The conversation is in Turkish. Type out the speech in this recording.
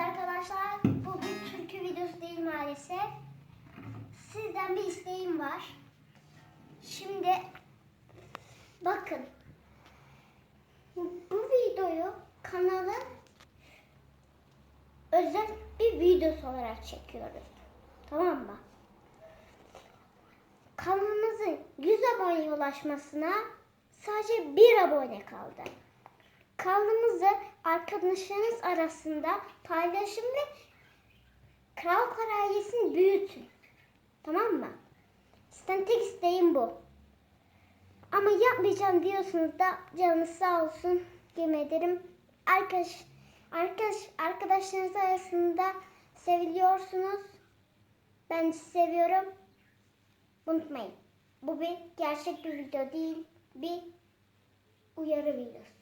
arkadaşlar. Bu bir türkü videosu değil maalesef. Sizden bir isteğim var. Şimdi bakın. Bu videoyu kanalın özel bir videosu olarak çekiyoruz. Tamam mı? Kanalımızın 100 aboneye ulaşmasına sadece bir abone kaldı. Kanalımızı arkadaşlarınız arasında paylaşın ve Kral Karayesini büyütün. Tamam mı? Sizden tek isteğim bu. Ama yapmayacağım diyorsunuz da canınız sağ olsun yemin ederim. Arkadaş, arkadaş, arkadaşlarınız arasında seviliyorsunuz. Ben sizi seviyorum. Unutmayın. Bu bir gerçek bir video değil. Bir uyarı videosu.